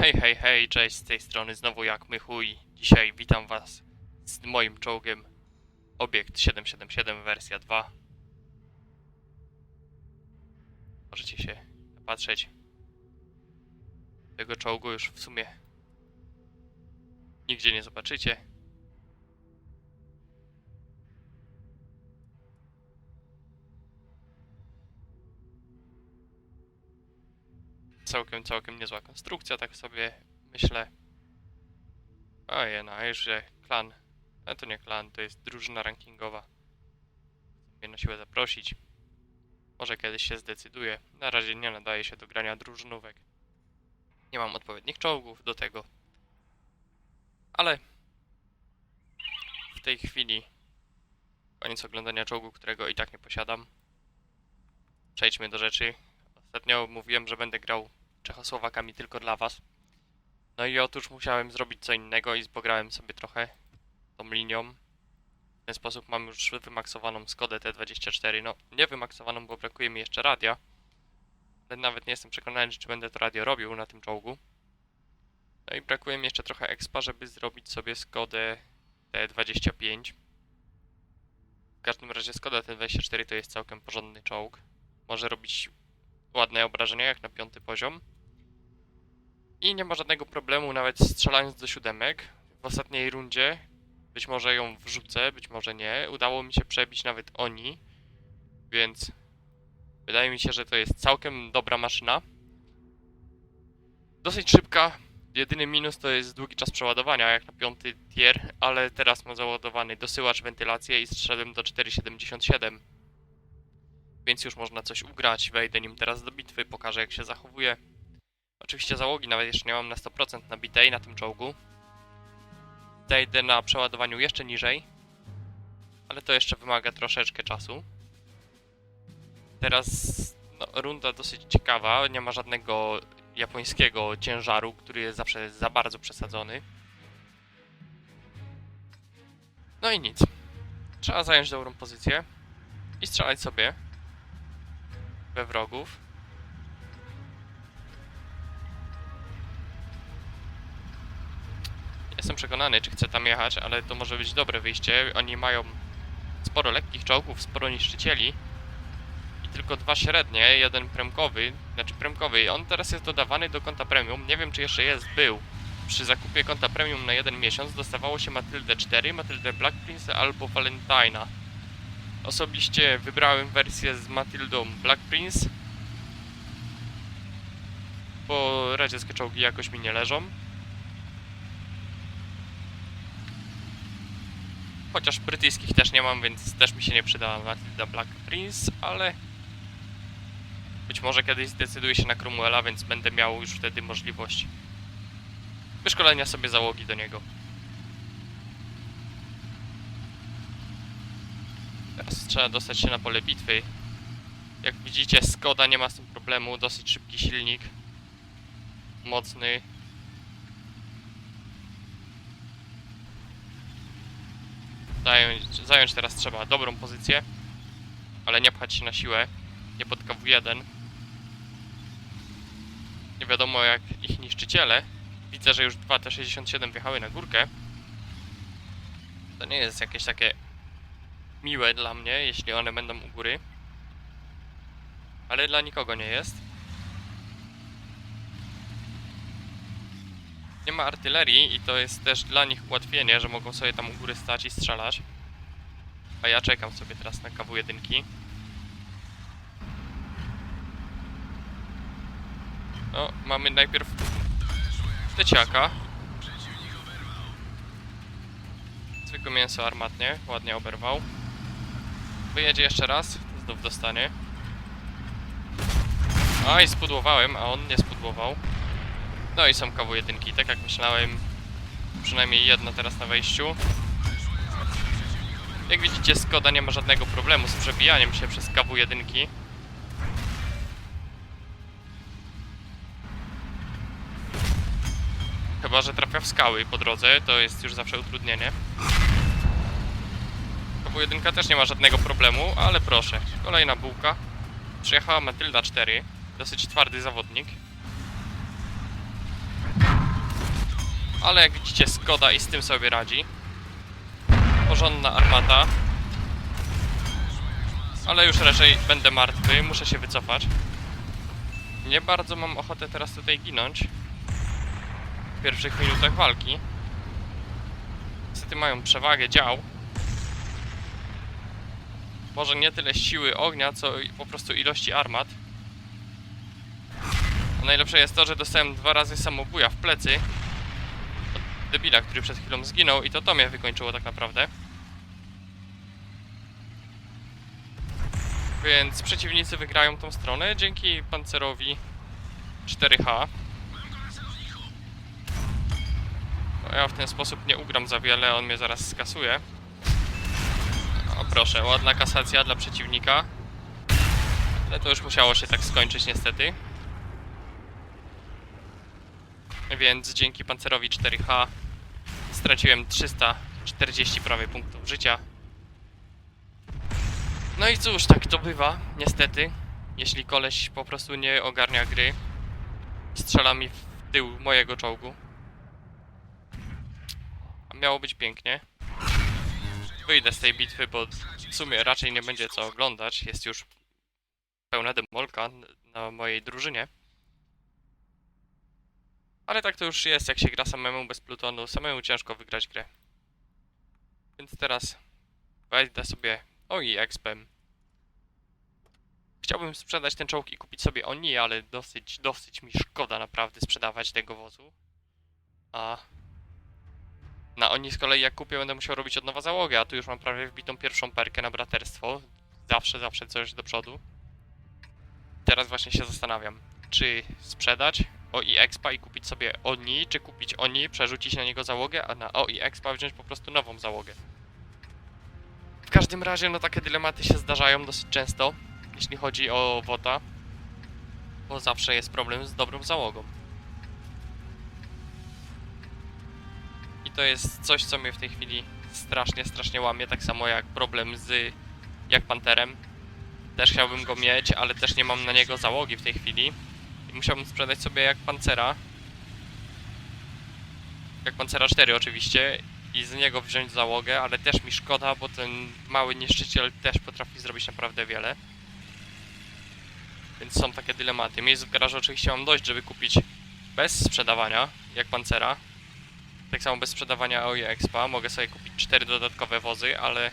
Hej, hej, hej, cześć, z tej strony znowu jak my chuj. Dzisiaj witam was z moim czołgiem Obiekt 777 wersja 2. Możecie się patrzeć. Tego czołgu już w sumie nigdzie nie zobaczycie. Całkiem, całkiem niezła konstrukcja, tak sobie myślę. Ojej, no, a że klan. Ale to nie klan, to jest drużyna rankingowa. Chcę na siłę zaprosić. Może kiedyś się zdecyduje. Na razie nie nadaje się do grania drużynówek. Nie mam odpowiednich czołgów do tego. Ale w tej chwili koniec oglądania czołgu, którego i tak nie posiadam. Przejdźmy do rzeczy. Ostatnio mówiłem, że będę grał Czechosłowakami tylko dla was. No i otóż musiałem zrobić co innego i pograłem sobie trochę tą linią. W ten sposób mam już wymaksowaną Skodę T24. No, nie wymaksowaną, bo brakuje mi jeszcze radia. Ale nawet nie jestem przekonany, czy będę to radio robił na tym czołgu. No i brakuje mi jeszcze trochę expa, żeby zrobić sobie Skodę T25. W każdym razie Skoda T24 to jest całkiem porządny czołg. Może robić ładne obrażenia jak na piąty poziom. I nie ma żadnego problemu nawet strzelając do siódemek. W ostatniej rundzie, być może ją wrzucę, być może nie, udało mi się przebić nawet oni, więc wydaje mi się, że to jest całkiem dobra maszyna. Dosyć szybka. Jedyny minus to jest długi czas przeładowania, jak na piąty tier, ale teraz mam załadowany dosyłacz, wentylację i strzeliłem do 4,77 więc już można coś ugrać. Wejdę nim teraz do bitwy, pokażę jak się zachowuje. Oczywiście załogi nawet jeszcze nie mam na 100% nabitej na tym czołgu. Zejdę na przeładowaniu jeszcze niżej, ale to jeszcze wymaga troszeczkę czasu. Teraz no, runda dosyć ciekawa, nie ma żadnego japońskiego ciężaru, który jest zawsze za bardzo przesadzony. No i nic. Trzeba zająć dobrą pozycję i strzelać sobie we wrogów. Jestem przekonany, czy chcę tam jechać, ale to może być dobre wyjście. Oni mają sporo lekkich czołgów, sporo niszczycieli i tylko dwa średnie, jeden premkowy, znaczy premkowy. On teraz jest dodawany do konta premium. Nie wiem, czy jeszcze jest, był. Przy zakupie konta premium na jeden miesiąc dostawało się Matyldę 4, Matyldę Black Prince albo Valentina. Osobiście wybrałem wersję z Matyldą Black Prince, bo radzieckie czołgi jakoś mi nie leżą. Chociaż brytyjskich też nie mam, więc też mi się nie przyda Matylda Black Prince, ale być może kiedyś zdecyduję się na Cromwella, więc będę miał już wtedy możliwość wyszkolenia sobie załogi do niego. Teraz trzeba dostać się na pole bitwy. Jak widzicie, Skoda nie ma z tym problemu, dosyć szybki silnik. Mocny. Zająć, zająć teraz trzeba dobrą pozycję, ale nie pchać się na siłę, nie pod KW1. Nie wiadomo jak ich niszczyciele. Widzę, że już dwa T67 wjechały na górkę. To nie jest jakieś takie miłe dla mnie, jeśli one będą u góry. Ale dla nikogo nie jest. Nie ma artylerii i to jest też dla nich ułatwienie, że mogą sobie tam u góry stać i strzelać. A ja czekam sobie teraz na KW1. No, mamy najpierw teciaka. Zwykłe mięso armatnie, ładnie oberwał. Wyjedzie jeszcze raz, znów dostanie. I spudłowałem, a on nie spudłował. No i są KW1, tak jak myślałem. Przynajmniej jedna teraz na wejściu. Jak widzicie, Skoda nie ma żadnego problemu z przebijaniem się przez KW1. Chyba, że trafia w skały po drodze, to jest już zawsze utrudnienie. KW1 też nie ma żadnego problemu, ale proszę. Kolejna bułka. Przyjechała Matylda 4. Dosyć twardy zawodnik. Ale jak widzicie, Skoda i z tym sobie radzi. Porządna armata. Ale już raczej będę martwy, muszę się wycofać. Nie bardzo mam ochotę teraz tutaj ginąć. W pierwszych minutach walki. Niestety mają przewagę dział. Może nie tyle siły ognia, co po prostu ilości armat. A najlepsze jest to, że dostałem dwa razy samobuja w plecy. Od debila, który przed chwilą zginął i to to mnie wykończyło tak naprawdę. Więc przeciwnicy wygrają tą stronę dzięki pancerowi 4H. No ja w ten sposób nie ugram za wiele, on mnie zaraz skasuje. Proszę, ładna kasacja dla przeciwnika. Ale to już musiało się tak skończyć niestety. Więc dzięki pancerowi 4H straciłem 340 prawie punktów życia. No i cóż, tak to bywa, niestety. Jeśli koleś po prostu nie ogarnia gry, strzela mi w tył mojego czołgu. A miało być pięknie. Wyjdę z tej bitwy, bo w sumie raczej nie będzie co oglądać. Jest już pełna demolka na mojej drużynie. Ale tak to już jest, jak się gra samemu bez plutonu. Samemu ciężko wygrać grę. Więc teraz wejdę sobie Oj, expem. Chciałbym sprzedać ten czołg i kupić sobie Oni, ale dosyć, dosyć mi szkoda naprawdę sprzedawać tego wozu. A na Oni z kolei jak kupię będę musiał robić od nowa załogę, a tu już mam prawie wbitą pierwszą perkę na braterstwo. Zawsze, zawsze coś do przodu. Teraz właśnie się zastanawiam, czy sprzedać OI Expa i kupić sobie Oni, czy kupić Oni, przerzucić na niego załogę, a na OI Expa wziąć po prostu nową załogę. W każdym razie, no takie dylematy się zdarzają dosyć często, jeśli chodzi o WOTA, bo zawsze jest problem z dobrą załogą. I to jest coś, co mnie w tej chwili strasznie, strasznie łamie, tak samo jak problem z jak Panterem. Też chciałbym go mieć, ale też nie mam na niego załogi w tej chwili. I musiałbym sprzedać sobie jak Pancera. Jak Pancera 4 oczywiście i z niego wziąć załogę, ale też mi szkoda, bo ten mały niszczyciel też potrafi zrobić naprawdę wiele. Więc są takie dylematy. Miejsc w garażu oczywiście mam dość, żeby kupić bez sprzedawania, jak Pancera. Tak samo bez sprzedawania OI Expa. Mogę sobie kupić cztery dodatkowe wozy, ale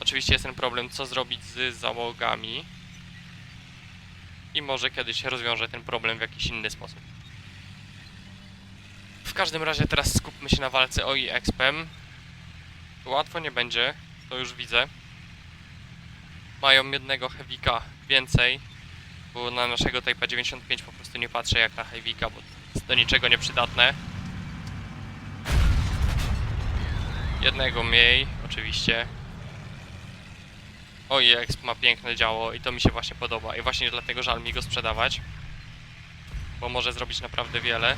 oczywiście jest ten problem, co zrobić z załogami. I może kiedyś rozwiążę ten problem w jakiś inny sposób. W każdym razie teraz skupmy się na walce OI Expem. Łatwo nie będzie, to już widzę. Mają jednego Heavika więcej, bo na naszego Type 95 po prostu nie patrzę jak na Heavika, bo jest do niczego nieprzydatne. Jednego mniej, oczywiście. OI Exp ma piękne działo i to mi się właśnie podoba i właśnie dlatego żal mi go sprzedawać. Bo może zrobić naprawdę wiele.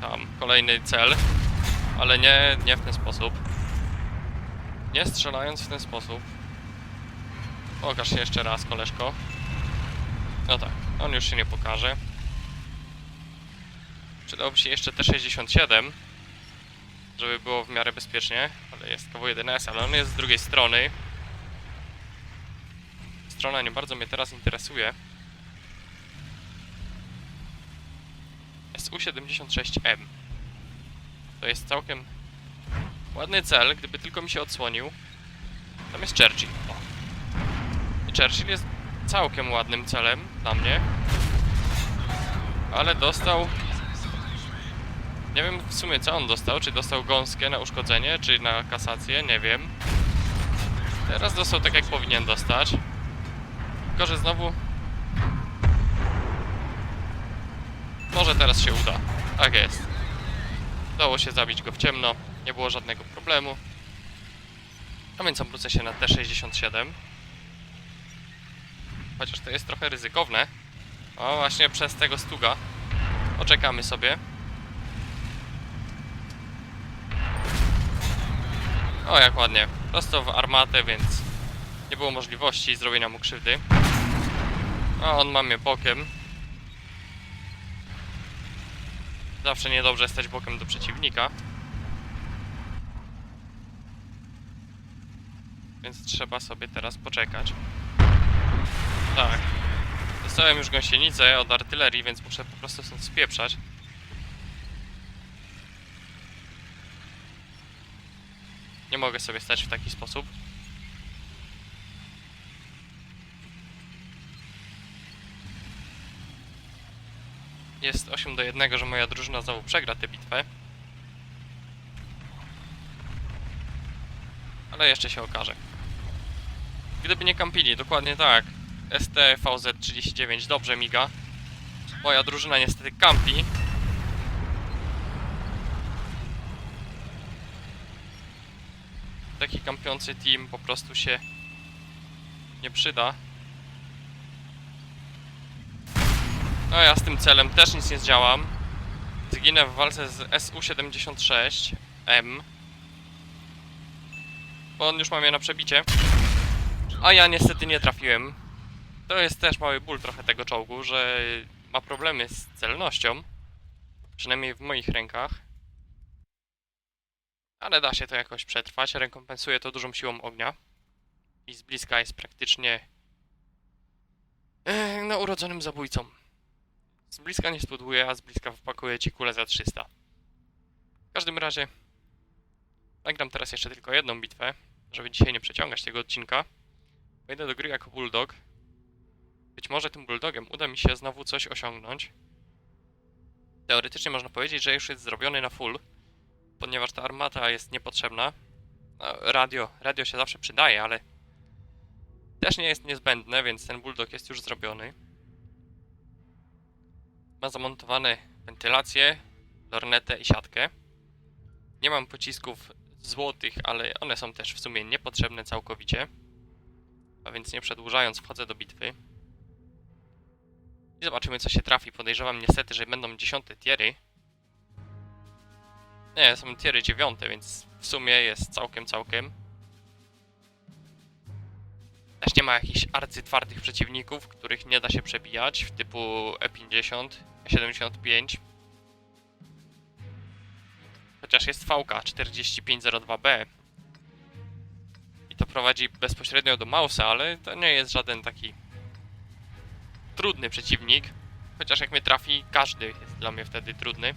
Tam, kolejny cel. Ale nie, nie w ten sposób. Nie strzelając w ten sposób. Pokaż się jeszcze raz, koleżko. No tak, on już się nie pokaże. Przydałby się jeszcze T67, żeby było w miarę bezpiecznie, ale jest KW1S, ale on jest z drugiej strony. Strona nie bardzo mnie teraz interesuje. SU-76M. To jest całkiem ładny cel, gdyby tylko mi się odsłonił. Tam jest Churchill. O. I Churchill jest całkiem ładnym celem dla mnie. Ale dostał... Nie wiem w sumie co on dostał, czy dostał gąskę na uszkodzenie, czy na kasację, nie wiem. Teraz dostał tak jak powinien dostać. Tylko, że znowu Może teraz się uda. Tak jest. Udało się zabić go w ciemno. Nie było żadnego problemu. A więc obrócę się na T67. Chociaż to jest trochę ryzykowne. O, właśnie przez tego stuga. Poczekamy sobie. O, jak ładnie. Prosto w armatę, więc nie było możliwości zrobienia mu krzywdy. A on ma mnie bokiem. Zawsze niedobrze stać bokiem do przeciwnika. Więc trzeba sobie teraz poczekać. Tak. Dostałem już gąsienicę od artylerii, więc muszę po prostu stąd spieprzać. Nie mogę sobie stać w taki sposób. Jest 8 do 1, że moja drużyna znowu przegra tę bitwę. Ale jeszcze się okaże. Gdyby nie kampili, dokładnie tak. STVZ39 dobrze miga. Moja drużyna niestety kampi. Taki kampiący team po prostu się nie przyda. No ja z tym celem też nic nie zdziałam. Zginę w walce z SU-76M. Bo on już ma mnie na przebicie. A ja niestety nie trafiłem. To jest też mały ból trochę tego czołgu, że ma problemy z celnością. Przynajmniej w moich rękach. Ale da się to jakoś przetrwać. Rekompensuje to dużą siłą ognia. I z bliska jest praktycznie... e, No, urodzonym zabójcą. Z bliska nie spuduje, a z bliska wpakuje ci kulę za 300. W każdym razie nagram teraz jeszcze tylko jedną bitwę, żeby dzisiaj nie przeciągać tego odcinka. Wejdę do gry jako bulldog. Być może tym bulldogiem uda mi się znowu coś osiągnąć. Teoretycznie można powiedzieć, że już jest zrobiony na full, ponieważ ta armata jest niepotrzebna. No, radio, radio się zawsze przydaje, ale też nie jest niezbędne, więc ten bulldog jest już zrobiony. Ma zamontowane wentylację, lornetę i siatkę. Nie mam pocisków złotych, ale one są też w sumie niepotrzebne całkowicie. A więc nie przedłużając, wchodzę do bitwy. I zobaczymy, co się trafi. Podejrzewam niestety, że będą dziesiąte tiery. Nie, są tiery dziewiąte, więc w sumie jest całkiem, całkiem. Też nie ma jakichś arcytwardych przeciwników, których nie da się przebijać, typu E E50, E75. Chociaż jest VK 4502B. I to prowadzi bezpośrednio do Mausa, ale to nie jest żaden taki trudny przeciwnik. Chociaż jak mnie trafi, każdy jest dla mnie wtedy trudny.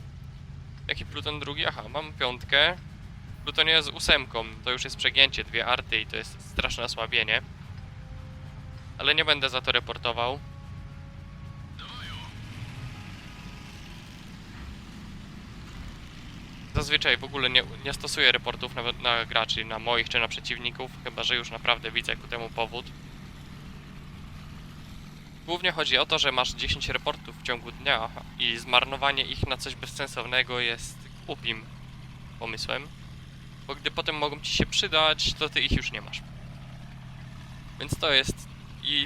Jaki Pluton drugi? Aha, mam piątkę. Pluton jest ósemką, to już jest przegięcie, dwie arty i to jest straszne osłabienie. Ale nie będę za to reportował. Zazwyczaj w ogóle nie, nie stosuję reportów nawet na graczy, na moich czy na przeciwników, chyba że już naprawdę widzę ku temu powód. Głównie chodzi o to, że masz 10 reportów w ciągu dnia i zmarnowanie ich na coś bezsensownego jest głupim pomysłem. Bo gdy potem mogą ci się przydać, to ty ich już nie masz. Więc to jest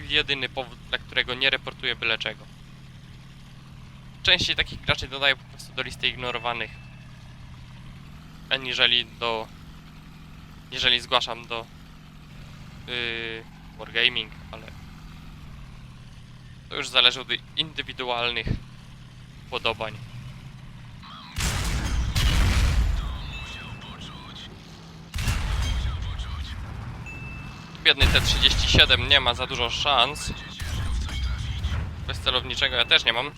jedyny powód, dla którego nie reportuję byle czego. Częściej takich graczy dodaję po prostu do listy ignorowanych, aniżeli do... Jeżeli zgłaszam do yy, Wargaming, ale to już zależy od indywidualnych podobań. Biedny T-37 nie ma za dużo szans. Bez celowniczego ja też nie mam.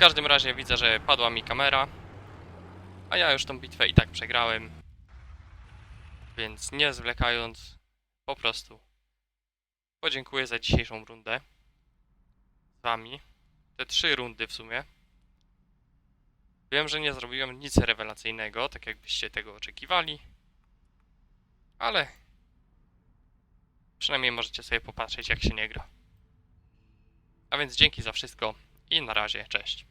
W każdym razie widzę, że padła mi kamera. A ja już tą bitwę i tak przegrałem. Więc nie zwlekając, po prostu podziękuję za dzisiejszą rundę z wami. Te trzy rundy w sumie. Wiem, że nie zrobiłem nic rewelacyjnego, tak jakbyście tego oczekiwali. Ale przynajmniej możecie sobie popatrzeć, jak się nie gra. A więc dzięki za wszystko i na razie, cześć.